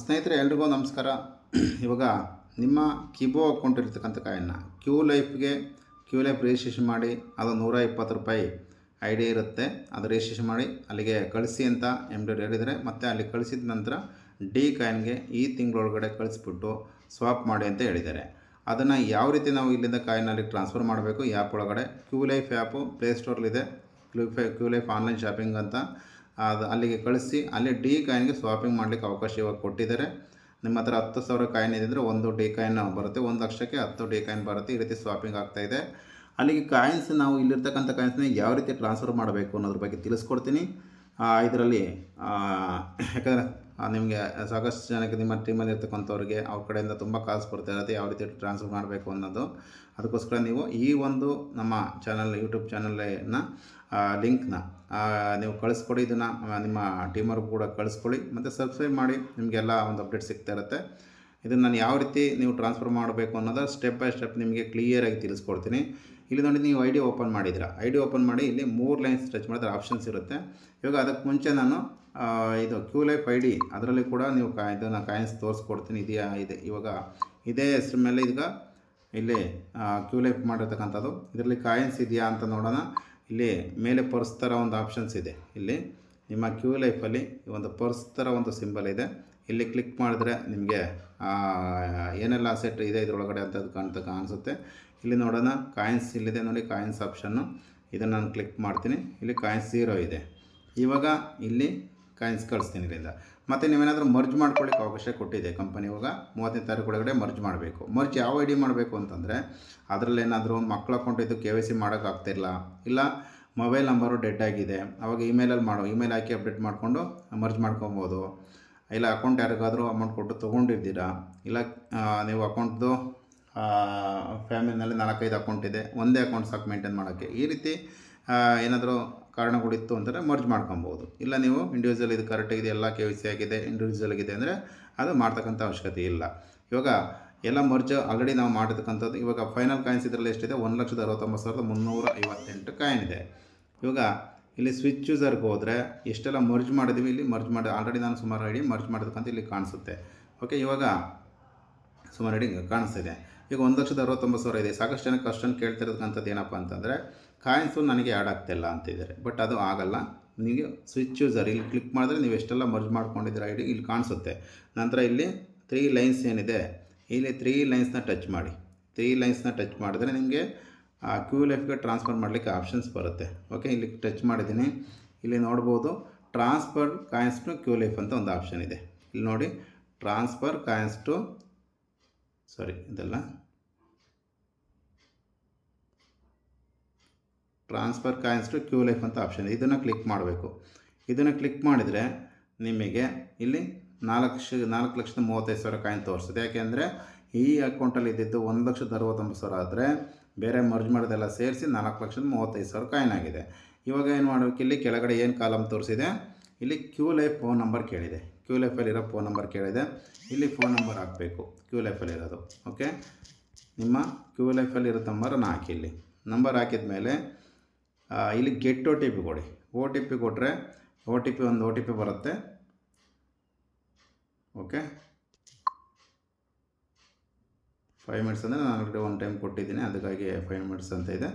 ಸ್ನೇಹಿತರೆ, ಎಲ್ರಿಗೂ ನಮಸ್ಕಾರ. ಇವಾಗ ನಿಮ್ಮ ಕಿಬೋ ಅಕೌಂಟ್ ಇರ್ತಕ್ಕಂಥ ಕಾಯನ್ನ ಕ್ಯೂ ಲೈಫ್ಗೆ ಕ್ಯೂ ಲೈಫ್ ರಿಜಿಸ್ಟ್ರೇಷನ್ ಮಾಡಿ, ಅದು ನೂರ ಇಪ್ಪತ್ತು ರೂಪಾಯಿ ಐ ಡಿ ಇರುತ್ತೆ. ಅದು ರಿಜಿಸ್ಟ್ರೇಷನ್ ಮಾಡಿ, ಅಲ್ಲಿಗೆ ಕಳಿಸಿ ಅಂತ ಎಂ ಡಿ ಹೇಳಿದರೆ ಮತ್ತು ಅಲ್ಲಿ ಕಳಿಸಿದ ನಂತರ ಡಿ ಕಾಯಿನ್ಗೆ ಈ ತಿಂಗಳೊಳಗಡೆ ಕಳಿಸ್ಬಿಟ್ಟು ಸ್ವಾಪ್ ಮಾಡಿ ಅಂತ ಹೇಳಿದ್ದಾರೆ. ಅದನ್ನು ಯಾವ ರೀತಿ ನಾವು ಇಲ್ಲಿಂದ ಕಾಯಿನಲ್ಲಿ ಟ್ರಾನ್ಸ್ಫರ್ ಮಾಡಬೇಕು? ಆ್ಯಪ್ ಒಳಗಡೆ Q life app ಪ್ಲೇಸ್ಟೋರ್ಲಿದೆ Q fi, Q life online shopping ಅಂತ ಅದು ಅಲ್ಲಿಗೆ ಕಳಿಸಿ, ಅಲ್ಲಿ ಡಿ ಕಾಯಿನ್ಗೆ ಸ್ವಾಪಿಂಗ್ ಮಾಡಲಿಕ್ಕೆ ಅವಕಾಶ ಇವಾಗ ಕೊಟ್ಟಿದ್ದಾರೆ. ನಿಮ್ಮ ಹತ್ರ ಹತ್ತು ಸಾವಿರ ಕಾಯಿನ್ ಇದೆ ಅಂದರೆ ಒಂದು ಡಿ ಕಾಯಿನ್ ಬರುತ್ತೆ, ಒಂದು ಲಕ್ಷಕ್ಕೆ ಹತ್ತು ಡಿ ಕಾಯಿನ್ ಬರುತ್ತೆ, ಈ ರೀತಿ ಸ್ವಾಪಿಂಗ್ ಇದೆ. ಅಲ್ಲಿಗೆ ಕಾಯಿನ್ಸ್ ನಾವು ಇಲ್ಲಿರ್ತಕ್ಕಂಥ ಕಾಯಿನ್ಸ್ನ ಯಾವ ರೀತಿ ಟ್ರಾನ್ಸ್ಫರ್ ಮಾಡಬೇಕು ಅನ್ನೋದ್ರ ಬಗ್ಗೆ ತಿಳಿಸ್ಕೊಡ್ತೀನಿ. ಇದರಲ್ಲಿ ಯಾಕಂದರೆ ನಿಮಗೆ ಸಾಕಷ್ಟು ಜನಕ್ಕೆ ನಿಮ್ಮ ಟೀಮಲ್ಲಿ ಇರ್ತಕ್ಕಂಥವ್ರಿಗೆ ಅವ್ರ ಕಡೆಯಿಂದ ತುಂಬ ಕಾಲ್ಸ್ ಬರ್ತಾ ಇರುತ್ತೆ, ಯಾವ ರೀತಿ ಟ್ರಾನ್ಸ್ಫರ್ ಮಾಡಬೇಕು ಅನ್ನೋದು. ಅದಕ್ಕೋಸ್ಕರ ನೀವು ಈ ಒಂದು ನಮ್ಮ ಚಾನಲ್ ಯೂಟ್ಯೂಬ್ ಚಾನಲ್ನ ಲಿಂಕ್ನ ನೀವು ಕಳಿಸ್ಕೊಡಿ ಇದನ್ನು ನಿಮ್ಮ ಟೀಮರ್ಗೂ ಕೂಡ ಕಳಿಸ್ಕೊಳ್ಳಿ ಮತ್ತು ಸಬ್ಸ್ಕ್ರೈಬ್ ಮಾಡಿ, ನಿಮಗೆಲ್ಲ ಒಂದು ಅಪ್ಡೇಟ್ ಸಿಗ್ತಾ ಇರುತ್ತೆ. ಇದನ್ನು ನಾನು ಯಾವ ರೀತಿ ನೀವು ಟ್ರಾನ್ಸ್ಫರ್ ಮಾಡಬೇಕು ಅನ್ನೋದು ಸ್ಟೆಪ್ ಬೈ ಸ್ಟೆಪ್ ನಿಮಗೆ ಕ್ಲಿಯರಾಗಿ ತಿಳಿಸ್ಕೊಡ್ತೀನಿ. ಇಲ್ಲಿ ನೋಡಿ ನೀವು ಐ ಡಿ ಓಪನ್ ಮಾಡಿದ್ದೀರಾ? ಐ ಡಿ ಓಪನ್ ಮಾಡಿ ಇಲ್ಲಿ ಮೂರು ಲೈನ್ಸ್ ಟಚ್ ಮಾಡಿದ್ರೆ ಆಪ್ಷನ್ಸ್ ಇರುತ್ತೆ. ಇವಾಗ ಅದಕ್ಕೆ ಮುಂಚೆ ನಾನು ಇದು ಕ್ಯೂ ಲೈಫ್ ಐ ಡಿ ಅದರಲ್ಲಿ ಕೂಡ ನೀವು ಕಾ, ಇದನ್ನು ಕಾಯಿನ್ಸ್ ತೋರಿಸ್ಕೊಡ್ತೀನಿ, ಇದೆಯಾ, ಇದೆ. ಇವಾಗ ಇದೇ ಹೆಸ್ರ ಮೇಲೆ ಈಗ ಇಲ್ಲಿ ಕ್ಯೂ ಲೈಫ್ ಮಾಡಿರ್ತಕ್ಕಂಥದ್ದು. ಇದರಲ್ಲಿ ಕಾಯಿನ್ಸ್ ಇದೆಯಾ ಅಂತ ನೋಡೋಣ. ಇಲ್ಲಿ ಮೇಲೆ ಪರ್ಸ್ ಥರ ಒಂದು ಆಪ್ಷನ್ಸ್ ಇದೆ. ಇಲ್ಲಿ ನಿಮ್ಮ ಕ್ಯೂ ಲೈಫಲ್ಲಿ ಒಂದು ಪರ್ಸ್ ಥರ ಒಂದು ಸಿಂಬಲ್ ಇದೆ. ಇಲ್ಲಿ ಕ್ಲಿಕ್ ಮಾಡಿದ್ರೆ ನಿಮಗೆ ಏನೆಲ್ಲ ಅಸೆಟ್ ಇದೆ ಇದರೊಳಗಡೆ ಅಂತ ಕಾಣ್ತ ಕಾಣಿಸುತ್ತೆ. ಇಲ್ಲಿ ನೋಡೋಣ ಕಾಯಿನ್ಸ್ ಇಲ್ಲಿದೆ ನೋಡಿ ಕಾಯಿನ್ಸ್ ಆಪ್ಷನ್ನು ಇದನ್ನು ನಾನು ಕ್ಲಿಕ್ ಮಾಡ್ತೀನಿ. ಇಲ್ಲಿ ಕಾಯಿನ್ಸ್ ಝೀರೋ ಇದೆ. ಇವಾಗ ಇಲ್ಲಿ ಕಾಯಿನ್ಸ್ ಕಳಿಸ್ತೀನಿ ಇಲ್ಲಿಂದ. ಮತ್ತು ನೀವೇನಾದರೂ ಮರ್ಜ್ ಮಾಡ್ಕೊಳ್ಳಿಕ್ಕೆ ಅವಕಾಶ ಕೊಟ್ಟಿದೆ ಕಂಪನಿ ಇವಾಗ ಮೂವತ್ತನೇ ತಾರೀಕು ಒಳಗಡೆ ಮರ್ಜ್ ಮಾಡಬೇಕು. ಮರ್ಜ್ ಯಾವ ಐ ಡಿ ಮಾಡಬೇಕು ಅಂತಂದರೆ, ಅದರಲ್ಲಿ ಏನಾದರೂ ಮಕ್ಕಳ ಅಕೌಂಟ್ ಇದ್ದು ಕೆ ವೈ ಸಿ ಮಾಡೋಕ್ಕಾಗ್ತಿಲ್ಲ ಇಲ್ಲ ಮೊಬೈಲ್ ನಂಬರು ಡೆಡ್ ಆಗಿದೆ, ಅವಾಗ ಇಮೇಲಲ್ಲಿ ಮಾಡೋ ಇಮೇಲ್ ಹಾಕಿ ಅಪ್ಡೇಟ್ ಮಾಡಿಕೊಂಡು ಮರ್ಜ್ ಮಾಡ್ಕೊಬೋದು. ಇಲ್ಲ ಅಕೌಂಟ್ ಯಾರಿಗಾದರೂ ಅಮೌಂಟ್ ಕೊಟ್ಟು ತೊಗೊಂಡಿದ್ದೀರಾ? ಇಲ್ಲ ನೀವು ಅಕೌಂಟ್ದು ಫ್ಯಾಮಿಲಿನಲ್ಲಿ ನಾಲ್ಕೈದು ಅಕೌಂಟ್ ಇದೆ, ಒಂದೇ ಅಕೌಂಟ್ ಸಾಕು ಮೇಂಟೈನ್ ಮಾಡೋಕ್ಕೆ. ಈ ರೀತಿ ಏನಾದರೂ ಕಾರಣಗಳಿತ್ತು ಅಂದರೆ ಮರ್ಜ್ ಮಾಡ್ಕೊಬೋದು. ಇಲ್ಲ ನೀವು ಇಂಡಿವಿಜುವಲ್ ಇದು ಕರೆಕ್ಟಾಗಿದೆ ಎಲ್ಲ ಕೆ ವಿ ಸಿ ಆಗಿದೆ ಇಂಡಿವಿಜುವಲ್ ಆಗಿದೆ ಅಂದರೆ ಅದು ಮಾಡ್ತಕ್ಕಂಥ ಅವಶ್ಯಕತೆ ಇಲ್ಲ. ಇವಾಗ ಎಲ್ಲ ಮರ್ಜ್ ಆಲ್ರೆಡಿ ನಾವು ಮಾಡಿರ್ತಕ್ಕಂಥದ್ದು, ಇವಾಗ ಫೈನಲ್ ಕಾಯಿನ್ಸ್ ಇದರಲ್ಲಿ ಎಷ್ಟಿದೆ? ಒಂದು ಲಕ್ಷದ ಅರವತ್ತೊಂಬತ್ತು ಸಾವಿರದ ಮುನ್ನೂರ ಐವತ್ತೆಂಟು ಕಾಯಿನ್ ಇದೆ. ಇವಾಗ ಇಲ್ಲಿ ಸ್ವಿಚ್ ಯೂಸರ್ಗೆ ಹೋದರೆ ಎಷ್ಟೆಲ್ಲ ಮರ್ಜ್ ಮಾಡಿದ್ವಿ, ಇಲ್ಲಿ ಮರ್ಜ್ ಮಾಡಿ ಆಲ್ರೆಡಿ ನಾನು ಸುಮಾರು ಐಡಿ ಮರ್ಜ್ ಮಾಡಿರ್ತಕ್ಕಂಥ ಇಲ್ಲಿ ಕಾಣಿಸುತ್ತೆ. ಓಕೆ ಇವಾಗ ಸುಮಾರು ಐಡಿ ಕಾಣಿಸ್ತಿದೆ. ಈಗ ಒಂದು ಲಕ್ಷದ ಅರವತ್ತೊಂಬತ್ತು ಸಾವಿರ ಇದೆ. ಸಾಕಷ್ಟು ಜನಕ್ಕೆ ಅಷ್ಟೊಂದು ಕೇಳ್ತಿರೋದಂಥದ್ದು ಏನಪ್ಪ ಅಂತಂದರೆ ಕಾಯಿನ್ಸು ನನಗೆ ಆ್ಯಡ್ ಆಗ್ತಿಲ್ಲ ಅಂತಿದ್ದಾರೆ. ಬಟ್ ಅದು ಆಗಲ್ಲ. ನಿಮಗೆ ಸ್ವಿಚ್ ಯೂಸರ್ ಇಲ್ಲಿ ಕ್ಲಿಕ್ ಮಾಡಿದ್ರೆ ನೀವು ಎಷ್ಟೆಲ್ಲ ಮರ್ಜ್ ಮಾಡ್ಕೊಂಡಿದ್ದೀರ ಐ ಡಿ ಇಲ್ಲಿ ಕಾಣಿಸುತ್ತೆ. ನಂತರ ಇಲ್ಲಿ ತ್ರೀ ಲೈನ್ಸ್ ಏನಿದೆ? ಇಲ್ಲಿ ತ್ರೀ ಲೈನ್ಸ್ನ ಟಚ್ ಮಾಡಿ. ತ್ರೀ ಲೈನ್ಸ್ನ ಟಚ್ ಮಾಡಿದ್ರೆ ನಿಮಗೆ, ಆ ಕ್ಯೂ ಲೈಫ್ಗೆ ಟ್ರಾನ್ಸ್ಫರ್ ಮಾಡಲಿಕ್ಕೆ ಆಪ್ಷನ್ಸ್ ಬರುತ್ತೆ. ಓಕೆ ಇಲ್ಲಿ ಟಚ್ ಮಾಡಿದ್ದೀನಿ. ಇಲ್ಲಿ ನೋಡ್ಬೋದು transfer coins to Q life ಅಂತ ಒಂದು ಆಪ್ಷನ್ ಇದೆ. ಇಲ್ಲಿ ನೋಡಿ ಟ್ರಾನ್ಸ್ಫರ್ ಕಾಯಿನ್ಸ್ ಟು ಸಾರಿ ಇದೆಲ್ಲ. Transfer coins to Q life ಅಂತ ಆಪ್ಷನ್ ಇದೆ. ಇದನ್ನು ಕ್ಲಿಕ್ ಮಾಡಬೇಕು. ಇದನ್ನು ಕ್ಲಿಕ್ ಮಾಡಿದರೆ ನಿಮಗೆ ಇಲ್ಲಿ ನಾಲ್ಕು ಲಕ್ಷ, ನಾಲ್ಕು ಲಕ್ಷದ ಮೂವತ್ತೈದು ಸಾವಿರ ಕಾಯಿನ್ ತೋರಿಸ್ತದೆ ಯಾಕೆಂದರೆ ಈ ಅಕೌಂಟಲ್ಲಿ ಇದ್ದಿದ್ದು ಒಂದು ಲಕ್ಷದ ಅರವತ್ತೊಂಬತ್ತು ಸಾವಿರ ಆದರೆ ಬೇರೆ ಮರ್ಜ್ ಮಾಡೋದೆಲ್ಲ ಸೇರಿಸಿ ನಾಲ್ಕು ಲಕ್ಷದ ಮೂವತ್ತೈದು ಸಾವಿರ ಕಾಯಿನ್ ಆಗಿದೆ. ಇವಾಗ ಏನು ಮಾಡಬೇಕು? ಇಲ್ಲಿ ಕೆಳಗಡೆ ಏನು ಕಾಲಮ್ ತೋರಿಸಿದೆ? ಇಲ್ಲಿ ಕ್ಯೂ ಲೈಫ್ ಫೋನ್ ನಂಬರ್ ಕೇಳಿದೆ. ಕ್ಯೂ ಲೈಫಲ್ಲಿರೋ ಫೋನ್ ನಂಬರ್ ಕೇಳಿದೆ. ಇಲ್ಲಿ ಫೋನ್ ನಂಬರ್ ಹಾಕಬೇಕು. ಕ್ಯೂ ಲೈಫಲ್ಲಿರೋದು ಓಕೆ ನಿಮ್ಮ ಕ್ಯೂ ಲೈಫಲ್ಲಿರೋ ನಂಬರನ್ನು ಹಾಕಿ ಇಲ್ಲಿ. ನಂಬರ್ ಹಾಕಿದ ಮೇಲೆ ಇಲ್ಲಿ ಗೆಟ್ ಒ ಟಿ ಪಿ ಕೊಡಿ. ಒ ಟಿ ಪಿ ಕೊಟ್ಟರೆ ಒ ಟಿ ಪಿ ಒಂದು ಒ ಟಿ ಪಿ ಬರುತ್ತೆ. ಓಕೆ ಫೈವ್ ಮಿನಿಟ್ಸ್ ಅಂದರೆ ನಾನು ಆಲ್ರೆಡಿ ಒನ್ ಟೈಮ್ ಕೊಟ್ಟಿದ್ದೀನಿ. ಅದಕ್ಕಾಗಿ ಫೈವ್ ಮಿನಿಟ್ಸ್ ಅಂತ ಇದೆ.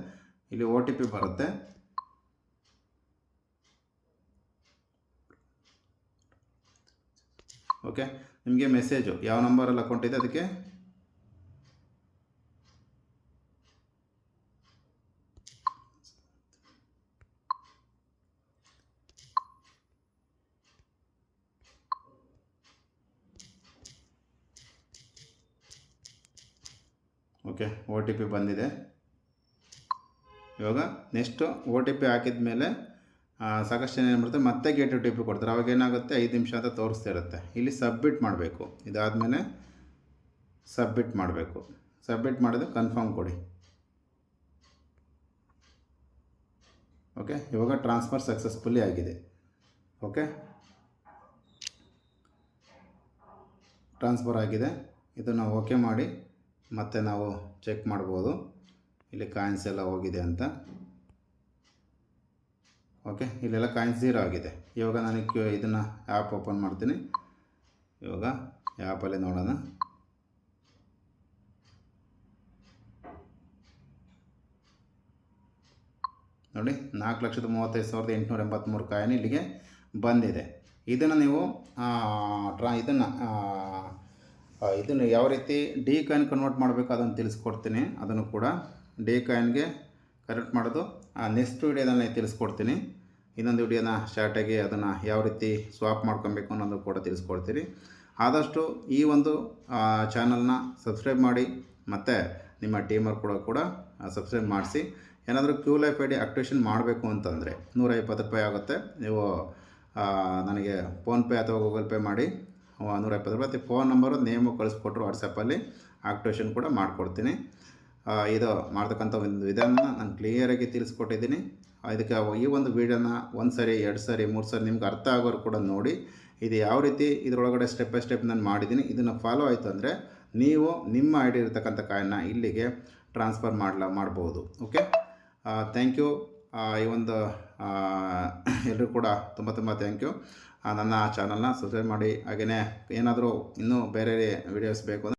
ಇಲ್ಲಿ ಒ ಟಿ ಪಿ ಬರುತ್ತೆ. ಓಕೆ ನಿಮಗೆ ಮೆಸೇಜು ಯಾವ ನಂಬರಲ್ಲಿ ಅಕೌಂಟ್ ಇದೆ ಅದಕ್ಕೆ? ಓಕೆ ಒ ಟಿ ಪಿ ಬಂದಿದೆ. ಇವಾಗ ನೆಕ್ಸ್ಟು ಒ ಟಿ ಪಿ ಹಾಕಿದ ಮೇಲೆ ಸಾಕಷ್ಟು ಜನ ಏನು ಮಾಡ್ತಾರೆ, ಮತ್ತೆ ಗೇಟ್ ಟಿ ಪಿ ಕೊಡ್ತಾರೆ. ಅವಾಗ ಏನಾಗುತ್ತೆ, ಐದು ನಿಮಿಷ ಅಂತ ತೋರಿಸ್ತಾ ಇರುತ್ತೆ. ಇಲ್ಲಿ ಸಬ್ಮಿಟ್ ಮಾಡಬೇಕು. ಇದಾದಮೇಲೆ ಸಬ್ಮಿಟ್ ಮಾಡಬೇಕು. ಸಬ್ಮಿಟ್ ಮಾಡಿದ್ರೆ ಕನ್ಫರ್ಮ್ ಕೊಡಿ. ಓಕೆ ಇವಾಗ ಟ್ರಾನ್ಸ್ಫರ್ ಸಕ್ಸಸ್ಫುಲ್ಲಿ ಆಗಿದೆ. ಓಕೆ ಟ್ರಾನ್ಸ್ಫರ್ ಆಗಿದೆ. ಇದನ್ನು ಓಕೆ ಮಾಡಿ, ಮತ್ತೆ ನಾವು ಚೆಕ್ ಮಾಡ್ಬೋದು. ಇಲ್ಲಿ ಕಾಯಿನ್ಸ್ ಎಲ್ಲ ಹೋಗಿದೆ ಅಂತ. ಓಕೆ ಇಲ್ಲೆಲ್ಲ ಕಾಯಿನ್ಸ್ ಝೀರೋ ಆಗಿದೆ. ಇವಾಗ ನಾನು ಕ್ಯೂ ಇದನ್ನು ಆ್ಯಪ್ ಓಪನ್ ಮಾಡ್ತೀನಿ. ಇವಾಗ ಆ್ಯಪಲ್ಲಿ ನೋಡೋಣ. ನೋಡಿ, ನಾಲ್ಕು ಲಕ್ಷದ ಮೂವತ್ತೈದು ಸಾವಿರದ ಎಂಟುನೂರ ಎಂಬತ್ತ್ಮೂರು ಕಾಯಿನ್ ಇಲ್ಲಿಗೆ ಬಂದಿದೆ. ಇದನ್ನು ನೀವು ಟ್ರಾ ಇದನ್ನು ಇದನ್ನು ಯಾವ ರೀತಿ ಡಿ ಕಾಯಿನ್ ಕನ್ವರ್ಟ್ ಮಾಡಬೇಕು ಅದನ್ನು ತಿಳಿಸ್ಕೊಡ್ತೀನಿ. ಅದನ್ನು ಕೂಡ ಡಿ ಕಾಯಿನ್ಗೆ ಕನ್ವರ್ಟ್ ಮಾಡೋದು. ನೆಕ್ಸ್ಟ್ ವಿಡಿಯೋದಲ್ಲಿ ತಿಳಿಸ್ಕೊಡ್ತೀನಿ. ಇನ್ನೊಂದು ವಿಡಿಯೋನ ಶಾರ್ಟಾಗಿ ಅದನ್ನು ಯಾವ ರೀತಿ ಸ್ವಾಪ್ ಮಾಡ್ಕೊಬೇಕು ಅನ್ನೋದು ಕೂಡ ತಿಳಿಸ್ಕೊಡ್ತೀನಿ. ಆದಷ್ಟು ಈ ಒಂದು ಚಾನಲ್ನ ಸಬ್ಸ್ಕ್ರೈಬ್ ಮಾಡಿ ಮತ್ತು ನಿಮ್ಮ ಟೀಮರ್ ಕೂಡ ಕೂಡ ಸಬ್ಸ್ಕ್ರೈಬ್ ಮಾಡಿಸಿ. ಏನಾದರೂ Q life I D activation ಮಾಡಬೇಕು ಅಂತಂದರೆ ನೂರ ಇಪ್ಪತ್ತು ರೂಪಾಯಿ ಆಗುತ್ತೆ. ನೀವು ಆ, ನನಗೆ ಫೋನ್ಪೇ ಅಥವಾ ಗೂಗಲ್ ಪೇ ಮಾಡಿ ಆ, ನೂರ ಇಪ್ಪತ್ತು ರೂಪಾಯಿ. ಫೋನ್ ನಂಬರು ನೇಮು ಕಳಿಸ್ಕೊಟ್ರು ವಾಟ್ಸಪ್ಪಲ್ಲಿ ಆಕ್ಟಿವೇಷನ್ ಕೂಡ ಮಾಡಿಕೊಡ್ತೀನಿ. ಆ, ಇದು ಮಾಡ್ತಕ್ಕಂಥ ಒಂದು ವಿಧಾನ ನಾನು ಕ್ಲಿಯರಾಗಿ ತಿಳಿಸ್ಕೊಟ್ಟಿದ್ದೀನಿ. ಇದಕ್ಕೆ ಈ ಒಂದು ವೀಡಿಯೋನ ಒಂದು ಸರಿ, ಎರಡು ಸರಿ, ಮೂರು ಸರಿ ನಿಮ್ಗೆ ಅರ್ಥ ಆಗೋರು ಕೂಡ ನೋಡಿ ಇದು ಯಾವ ರೀತಿ ಇದರೊಳಗಡೆ ಸ್ಟೆಪ್ ಬೈ ಸ್ಟೆಪ್ ನಾನು ಮಾಡಿದ್ದೀನಿ. ಇದನ್ನು ಫಾಲೋ ಆಯಿತು ಅಂದರೆ ನೀವು ನಿಮ್ಮ ಐ ಡಿ ಇರ್ತಕ್ಕಂಥ ಕಾಯನ್ನ ಇಲ್ಲಿಗೆ ಟ್ರಾನ್ಸ್ಫರ್ ಮಾಡಲ, ಮಾಡ್ಬೋದು. ಓಕೆ ಥ್ಯಾಂಕ್ ಯು ಈ ಒಂದು ಎಲ್ಲರೂ ಕೂಡ ತುಂಬ ತುಂಬ ಥ್ಯಾಂಕ್ ಯು ನನ್ನ ಚಾನಲ್ನ ಸಬ್ಸ್ಕ್ರೈಬ್ ಮಾಡಿ. ಹಾಗೆಯೇ ಏನಾದರೂ ಇನ್ನೂ ಬೇರೆ ವಿಡಿಯೋಸ್ ಬೇಕು